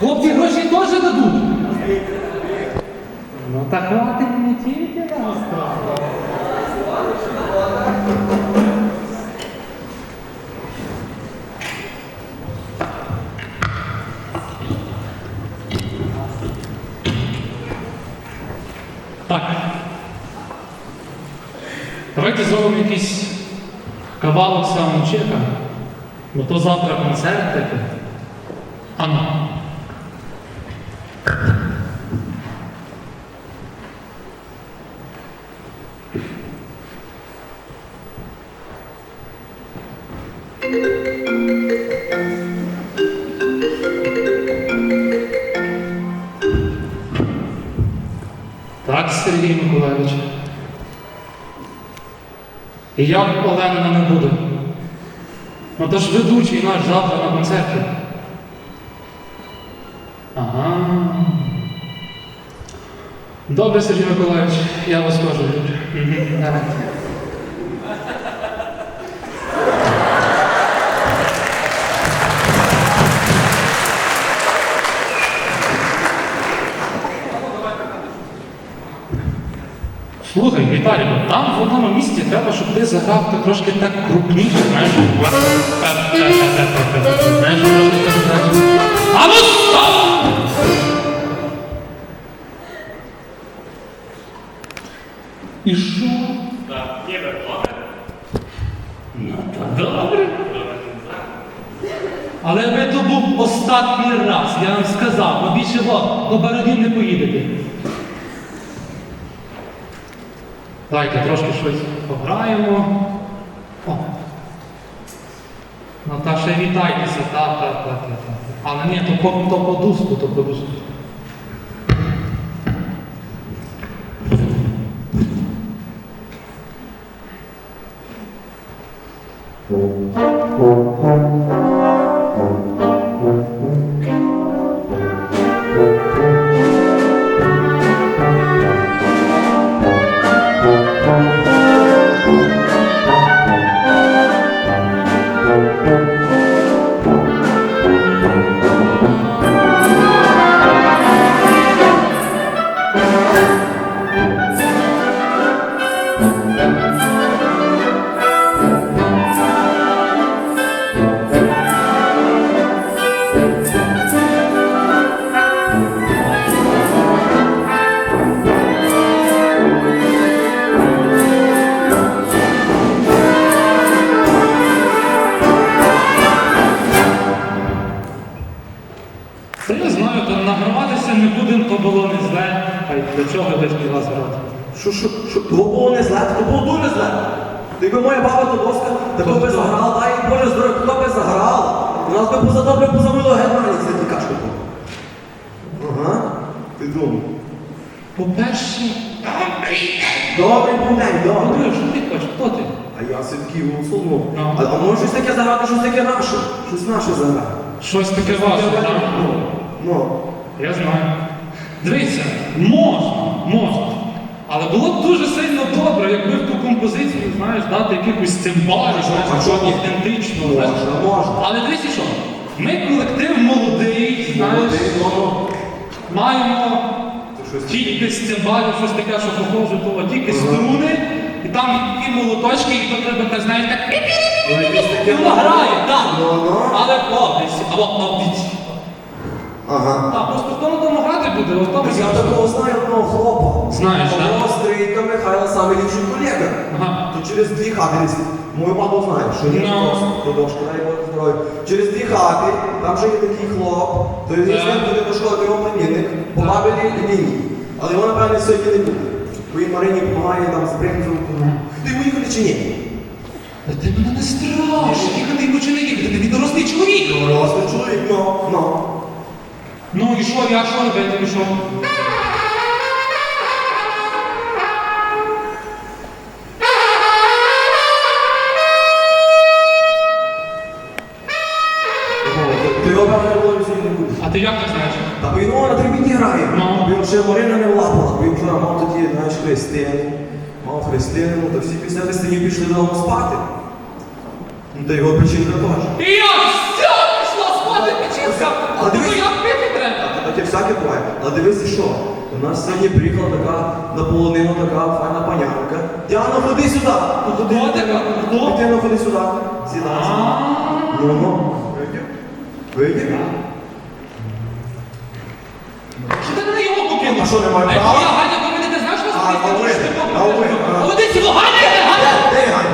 Хлопці гроші теж дадуть. Ну так хватить не тільки на. Так. Давайте зробимо якийсь кавалок саундчека, бо то завтра концерт такий. Так, Сергій Миколаївич. І як Оленина не буде? Ну то ж ведучий наш завтра на концерті. Ага. Добре, Сергій Миколаївич, я вас теж люблю. Віталій, там в одному місці треба, щоб ти заграв так трошки так крупніше, знаєш. А ну стоп! І що? Так, ніби добре. Ну, то добре. Але ви то був останній раз, я вам сказав, бо більше до Бородін не поїдете. Давайте трошки щось пограємо. О. Наташа, вітайтеся, так, так, так, так. Але ні, то по, то по дуску, то по дуску. Це Ага, ти думав. По-перше, Добрий був день. Андрій, що ти хочеш? Хто ти? А я все-таки голосував. Ага. А, а може щось таке заграти, щось таке наше? Щось наше заграти. Щось таке ваше, так? Ну, Я знаю. Дивіться, можна, можна. Але було б дуже сильно добре, якби в ту композицію, знаєш, дати якихось цимбалів, знаєш, що ні? автентичного. Можна, можна. Але дивіться що, ми колектив молодий, знаєш, молодий, ну, маємо щось цимбалів, щось таке, що похоже, то тільки струни, і там такі молоточки, і то треба, так, знаєш, так. ну, воно грає, так. Ну, ну. Але хлопець, або хлопець. Ага. Так, просто хто на тому грати буде, в тому Я такого знаю одного хлопа. Знаєш, так? Одного стрійка Михайла самий ліпший колега. Ага. То через дві хати десь. Мою бабу знає, що є до дай Боже здоров'я. Через дві хати, там же є такий хлоп, то він з ним буде до школи, його племінник, по бабелі лінії. Але його, напевне, сьогодні не буде. Бо Марині допомагає там з принцем. Ти поїхали чи ні? Та ти мене не страш, їхати йому чи не їхати, ти дорослий чоловік. Дорослий чоловік, ну, ну. Ну і що, я що робити, і ще Марина не влапала, бо він вчора мав тоді, знаєш, хрестини. Мав хрестини, ну, то всі після хрестинів пішли додому спати. Ну, та його печінка теж. І я все пішла спати печінка. А А дивись. ти як пити треба? Таке всяке буває. Але дивися, що? У нас сьогодні приїхала така наполонина, така файна панянка. Діана, ходи сюди! Ну, ходи, Хто така? Хто? Дитино, ходи сюди. Сідай. Ну, ну. Вийдів? Вийдів? А що, немає А права? я Ганя, до мене ти знаєш, що А, сказати? Галина, Що ти Галина, робиш? а. А Води цього Ганя,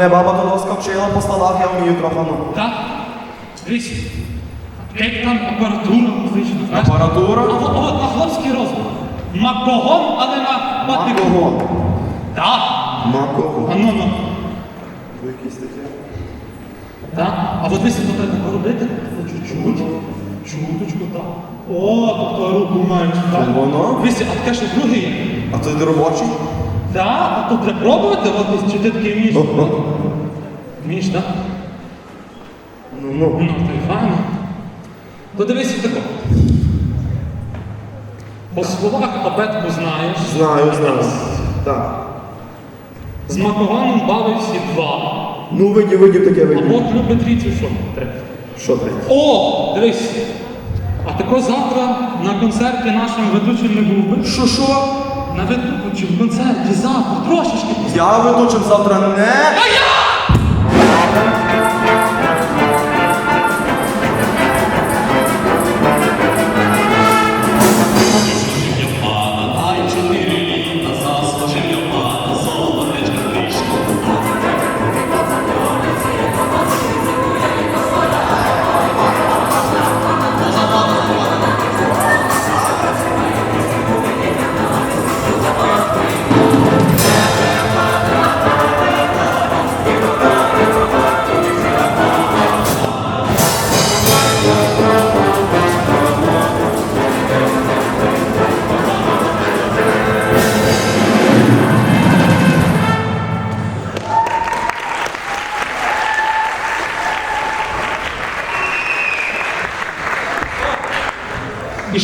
мене баба Тодоска вчила по столах, я вмію трохи, ну. Так? Дивись. Як там апаратура музична, знаєш? Апаратура? А от, от на хлопський розмір. Макогон, але на патику. Макого. Так. Макого. А ну ну. Якісь таке. Так? А от дивись, то треба робити. От Чуть-чуть. Чуточку, так. О, тобто руку маєш, так? Воно? Дивись, а таке ще другий. А це не робочий? Так, а то треба пробувати, от чи ти такий вмієш? Вмієш, так? Ну, ну. Ну, то й файно. То дивись тако. По словах абетку знаєш. Знаю, знаю. Так. З Макогоном бавився два. Ну, видів, видів таке А видів. от любить трійцю що? Треба. Що третє? О, дивись. А тако завтра на концерті нашим ведучим не був би. Що, що? На ведучому концерті завтра трошечки. Я ведучим завтра не... А я!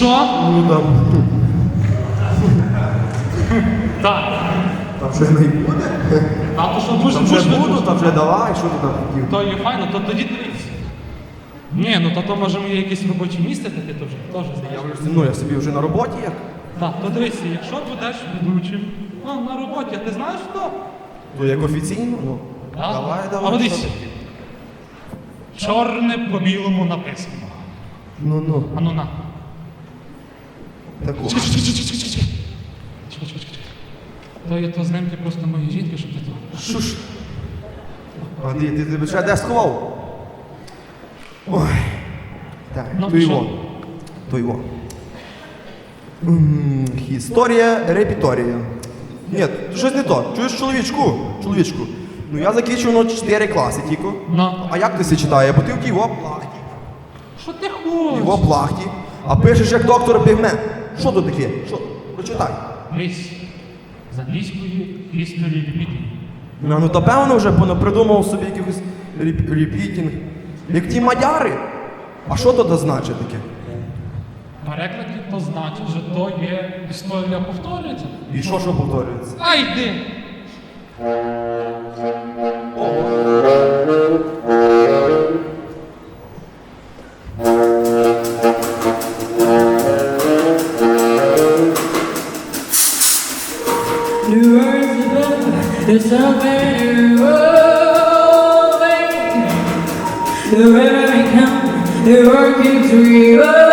Що? Ну там. Так. Там вже не буде. А то що дуже Там дуже вже буду, там вже давай, що ти там хотів. То є файно, то тоді дивіться. Ні, ну то, то може є якесь робоче місце таке теж, теж Я вже, ну я собі вже на роботі як. Так, то дивися, якщо будеш ведучим, ну, на роботі, а ти знаєш хто? То як офіційно, ну. Давай, давай. що ти? Чорне по білому написано. Ну ну. А ну на. Чекай. То є то знимки просто моєї жінки, щоб ти то. Шуш. А ти, ти тебе ще де сховав? Ой. Так, Ну, то що? його. То його. М, Історія репіторія. Ні, щось не то. Чуєш чоловічку? Чоловічку. Ну я закінчив ну, 4 класи тільки. Ну. А як ти це читає? Бо ти в тій плахті. Що ти Його хочеш? плахті. А пишеш як доктор Бігмен. Що тут таке? Що? Прочитай. Дивись. З англійської репітінг. Ну, ну то певно вже понапридумав собі якихось реп- репітінг. Як ті мадяри. А що то значить таке? Перекладі то значить, що то є історія повторюється. І що що повторюється? А йди! dreamer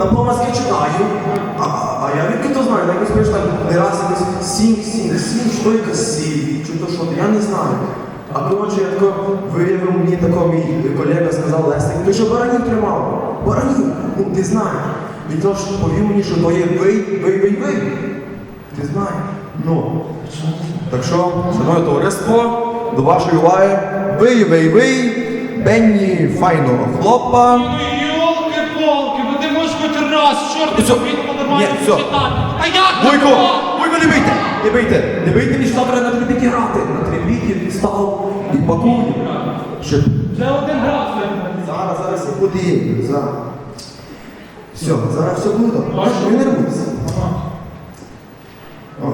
на помазки читаю. А, а я відки то знаю, якось пише так не раз якось сім, сім, сім, що якась сім, чи то що, то я не знаю. А коротше, я тако виявив мені тако мій колега сказав Лесик, ти що баранів тримав? Баранів, ну ти знаєш. Він тож повів мені, що то є вий, вий, вий, вий. Ти знаєш. Ну. Так що, шановне товариство, до вашої уваги. Вий, вий, вий, Бенні файного хлопа. Раз, чорт, все. тобі нормально Ні, все. почитати. А як Вуйко? Вуйко, не бийте, не бийте, не бийте, ніж завтра на трибіті грати. На трибіті він став і пакує. Ще Вже один раз. зараз, зараз все буде, зараз. Все, зараз все буде. Бачиш, не нервуйся. Ой.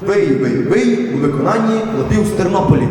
Вий, вий, вий у виконанні лапів з Тернополі.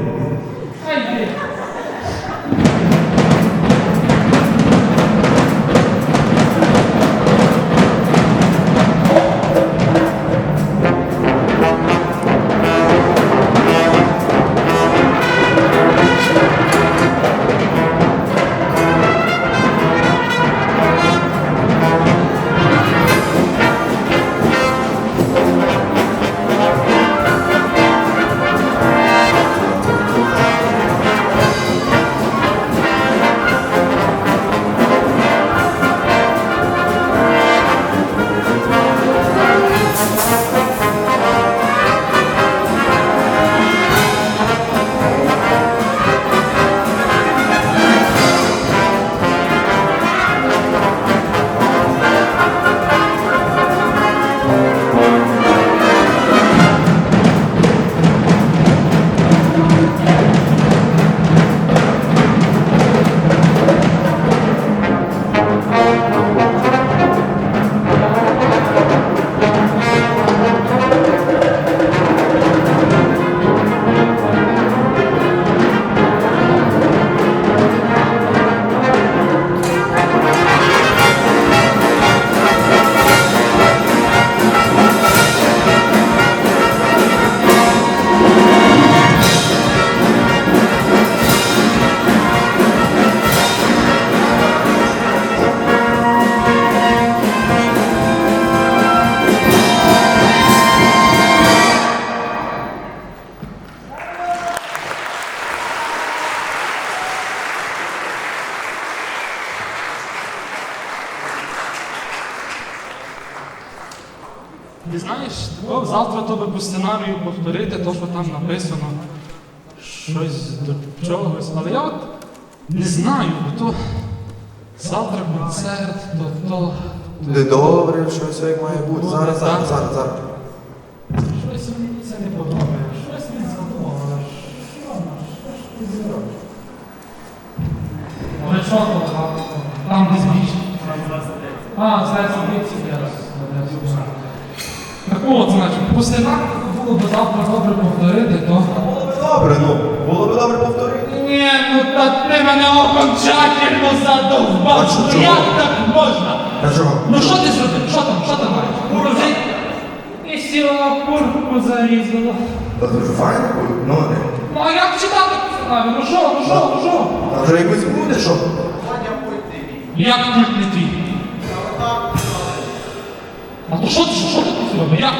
По сценарію повторити те, що там написано. Щось до чогось. Але я от не знаю, бо то завтра концерт, то то. Де добре, що все як має бути. Зараз, зараз, зараз, зараз. Щось мені це не подобає. Щось він задумав. але Що вона? Що ж ти зробиш? Але що то там? Там десь більше. А, це собиці зараз. От, значить, по сценарію було б завтра добре повторити, то. Було б добре, ну. Було б добре повторити. Ні, ну та ти мене окончательно задовбав. А що, Ну чого? як так можна? Та чого? Ну що ти зробив? Що там? Що там маєш? Положи. І сіла курку зарізала. Та дуже файно. Ну, не. Ну а як читати? Ну що, ну що, ну що? Та вже якось буде, що? Як пульт не твій? А то що ти, що ти способами. Як?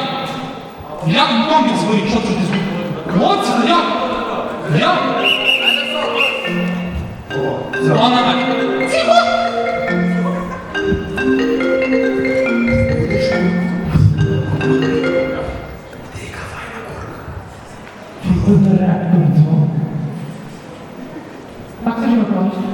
Як домір згорів? Що це ти зробив? Хлопці, ну як? Як? Вона мене. Тихо! Директор дзвонить. Так, Сергій Миколаївич.